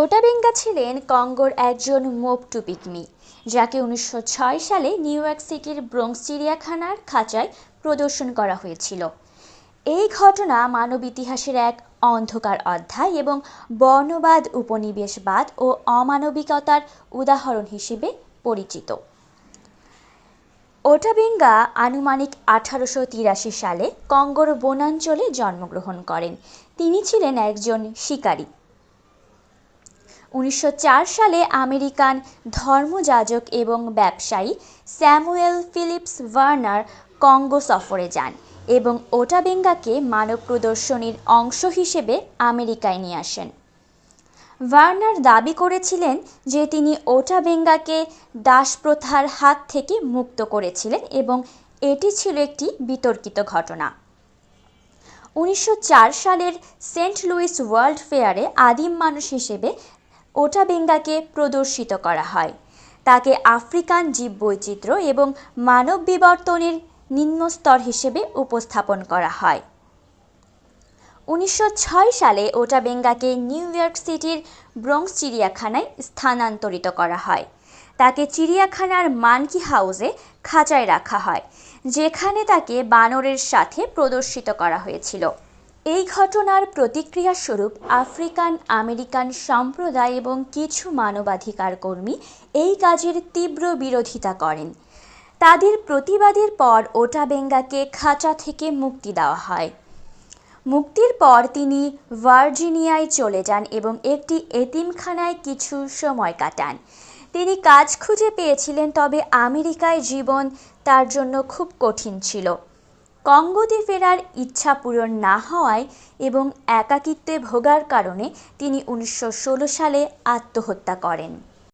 ওটাবেঙ্গা ছিলেন কঙ্গোর একজন মোপটু পিগমি যাকে উনিশশো ছয় সালে নিউ ইয়র্ক সিটির ব্রোঙ্কস চিড়িয়াখানার খাঁচায় প্রদর্শন করা হয়েছিল। এই ঘটনা মানব ইতিহাসের এক অন্ধকার অধ্যায় এবং বর্ণবাদ, উপনিবেশবাদ ও অমানবিকতার উদাহরণ হিসেবে পরিচিত। ওটাবেঙ্গা আনুমানিক আঠারোশো তিরাশি সালে কঙ্গোর বনাঞ্চলে জন্মগ্রহণ করেন। তিনি ছিলেন একজন শিকারী। উনিশশো চার সালে আমেরিকান ধর্মযাজক এবং ব্যবসায়ী স্যামুয়েল ফিলিপস ভার্নার কঙ্গো সফরে যান এবং ওটাবেঙ্গাকে মানব প্রদর্শনীর অংশ হিসেবে আমেরিকায় নিয়ে আসেন। ভার্নার দাবি করেছিলেন যে তিনি ওটাবেঙ্গাকে দাসপ্রথার হাত থেকে মুক্ত করেছিলেন এবং এটি ছিল একটি বিতর্কিত ঘটনা। উনিশশো চার সালের সেন্ট লুইস ওয়ার্ল্ড ফেয়ারে আদিম মানুষ হিসেবে ওটাবেঙ্গাকে প্রদর্শিত করা হয়। তাকে আফ্রিকান জীববৈচিত্র্য এবং মানব বিবর্তনের নিম্নস্তর হিসেবে উপস্থাপন করা হয়। উনিশশো ছয় সালে ওটাবেঙ্গাকে নিউ ইয়র্ক সিটির ব্রোঙ্কস চিড়িয়াখানায় স্থানান্তরিত করা হয়। তাকে চিড়িয়াখানার মানকি হাউসে খাঁচায় রাখা হয়, যেখানে তাকে বানরের সাথে প্রদর্শিত করা হয়েছিল। এই ঘটনার প্রতিক্রিয়া স্বরূপ আফ্রিকান, আমেরিকান সম্প্রদায় এবং কিছু মানবাধিকার কর্মী এই কাজের তীব্র বিরোধিতা করেন। তাদের প্রতিবাদের পর ওটাবেঙ্গাকে খাঁচা থেকে মুক্তি দেওয়া হয়। মুক্তির পর তিনি ভার্জিনিয়ায় চলে যান এবং একটি এতিমখানায় কিছু সময় কাটান। তিনি কাজ খুঁজে পেয়েছিলেন, তবে আমেরিকায় জীবন তার জন্য খুব কঠিন ছিল। কঙ্গোতে ফেরার ইচ্ছা পূরণ না হওয়ায় এবং একাকিত্বে ভোগার কারণে তিনি উনিশশো ষোলো সালে আত্মহত্যা করেন।